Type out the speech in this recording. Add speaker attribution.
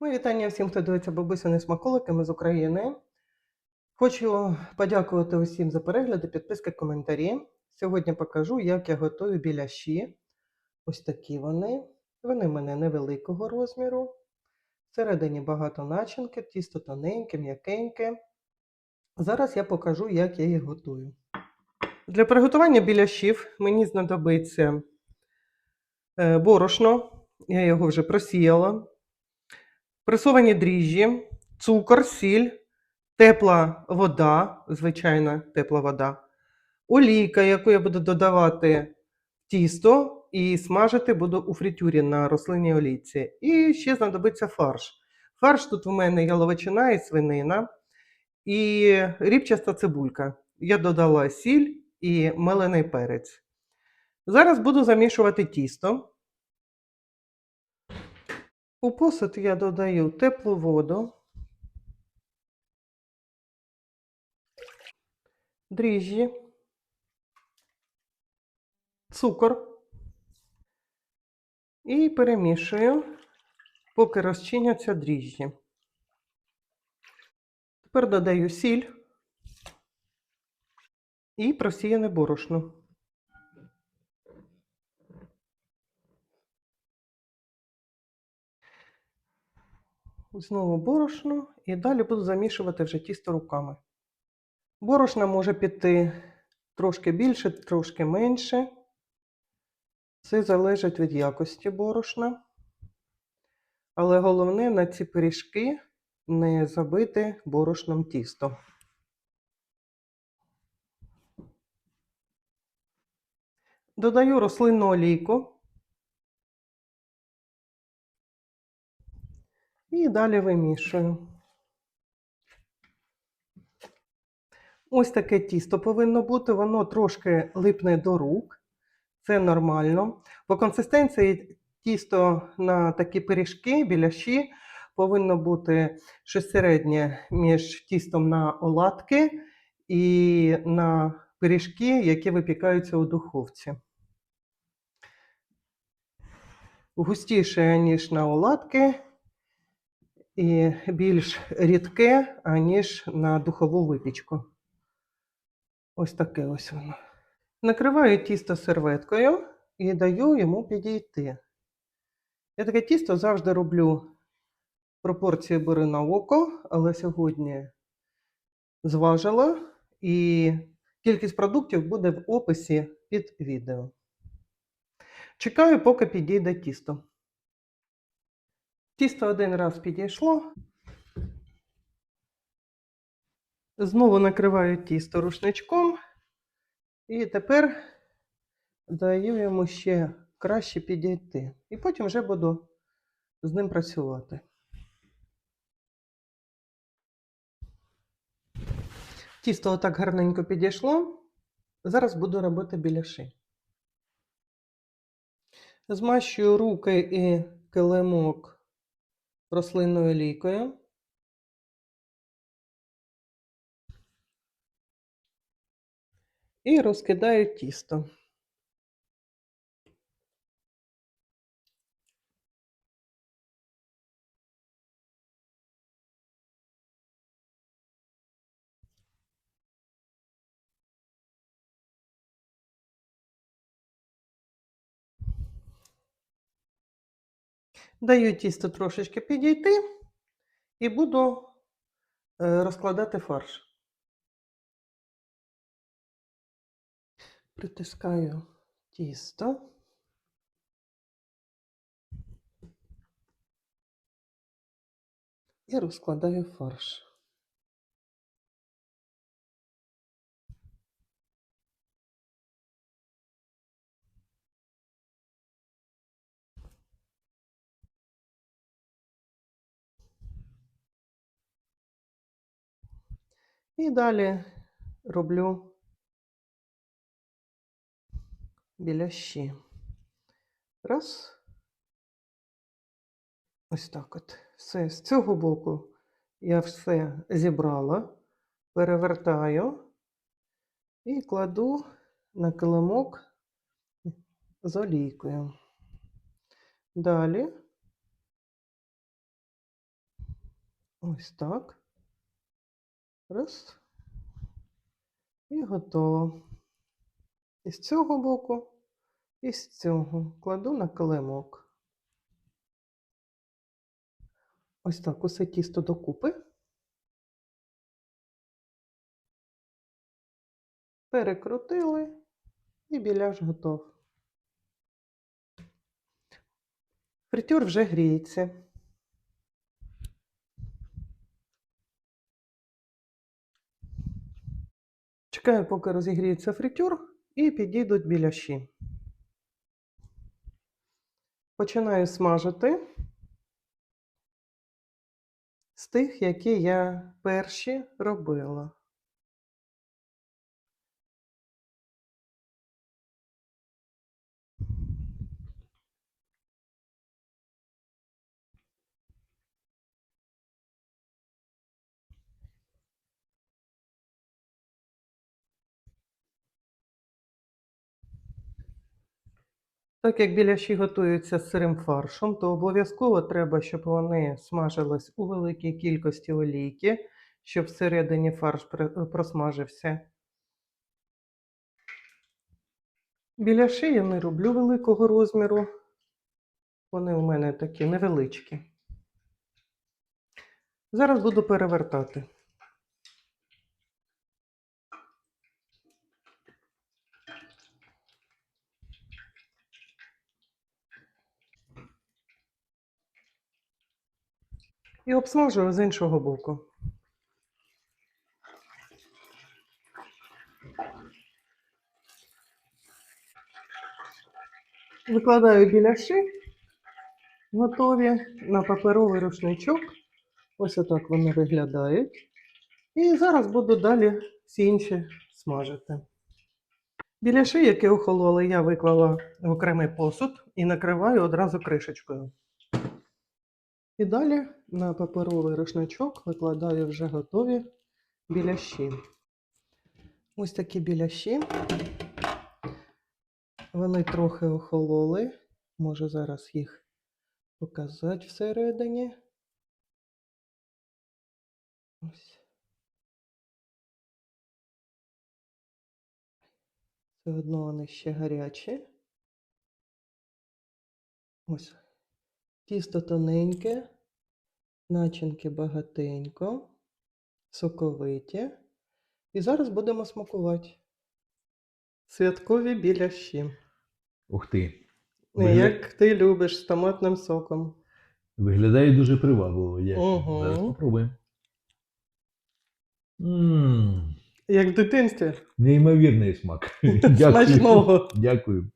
Speaker 1: Мої вітання всім, хто дивиться бабусини смаколики, ми з України. Хочу подякувати усім за перегляди, підписки, коментарі. Сьогодні покажу, як я готую біляші. Ось такі вони. Вони в мене невеликого розміру. Всередині багато начинки, тісто тоненьке, м'якеньке. Зараз я покажу, як я їх готую. Для приготування біляшів мені знадобиться е, борошно, я його вже просіяла пресовані дріжджі, цукор, сіль, тепла вода, звичайна тепла вода, олійка, яку я буду додавати в тісто і смажити буду у фритюрі на рослинній олійці. І ще знадобиться фарш. Фарш тут у мене яловичина і свинина, і рібчаста цибулька. Я додала сіль і мелений перець. Зараз буду замішувати тісто. У посуд я додаю теплу воду, дріжджі, цукор і перемішую, поки розчиняться дріжджі. Тепер додаю сіль і просіяне борошно. Знову борошно і далі буду замішувати вже тісто руками. Борошна може піти трошки більше, трошки менше. Це залежить від якості борошна. Але головне на ці пиріжки не забити борошном тісто. Додаю рослинну олійку. І далі вимішую. Ось таке тісто повинно бути, воно трошки липне до рук. Це нормально. По консистенції тісто на такі пиріжки, біляші, повинно бути щось середнє між тістом на оладки і на пиріжки, які випікаються у духовці. Густіше, ніж на оладки і більш рідке, аніж на духову випічку. Ось таке ось воно. Накриваю тісто серветкою і даю йому підійти. Я таке тісто завжди роблю пропорції бери на око, але сьогодні зважила, і кількість продуктів буде в описі під відео. Чекаю, поки підійде тісто. Тісто один раз підійшло. Знову накриваю тісто рушничком. І тепер даю йому ще краще підійти. І потім вже буду з ним працювати. Тісто отак гарненько підійшло. Зараз буду робити біляши. Змащую руки і килимок рослинною лійкою. І розкидаю тісто. Даю тісто трошечки підійти і буду е, розкладати фарш. Притискаю тісто. І розкладаю фарш. І далі роблю біляші. Раз. Ось так от. Все. З цього боку я все зібрала, перевертаю і кладу на килимок з олійкою. Далі Ось так. Раз. І готово. І з цього боку, і з цього кладу на килимок. Ось так, усе тісто докупи. Перекрутили, і біляш готов. Фритюр вже гріється. Чекаю, поки розігріється фритюр, і підійдуть біляші. Починаю смажити з тих, які я перші робила. Так як біляші готуються з сирим фаршем, то обов'язково треба, щоб вони смажились у великій кількості олійки, щоб всередині фарш просмажився. Біляші я не роблю великого розміру. Вони у мене такі невеличкі. Зараз буду перевертати. І обсмажую з іншого боку. Викладаю біляши, готові на паперовий рушничок. Ось отак вони виглядають. І зараз буду далі всі інші смажити. Біляши, які охололи, я виклала в окремий посуд і накриваю одразу кришечкою. І далі на паперовий рушничок викладаю вже готові біляші. Ось такі біляші. Вони трохи охололи. Можу зараз їх показати всередині. Ось. Все одно вони ще гарячі. Ось. Тісто тоненьке, начинки багатенько, соковиті. І зараз будемо смакувати. Святкові біляші.
Speaker 2: Ух ти. Вигля-
Speaker 1: Як ти любиш з томатним соком.
Speaker 2: Виглядає дуже привабливо. Я
Speaker 1: Ого.
Speaker 2: Зараз попробуємо.
Speaker 1: Як в дитинстві.
Speaker 2: неймовірний смак. Дякую.
Speaker 1: Смачного.
Speaker 2: Дякую.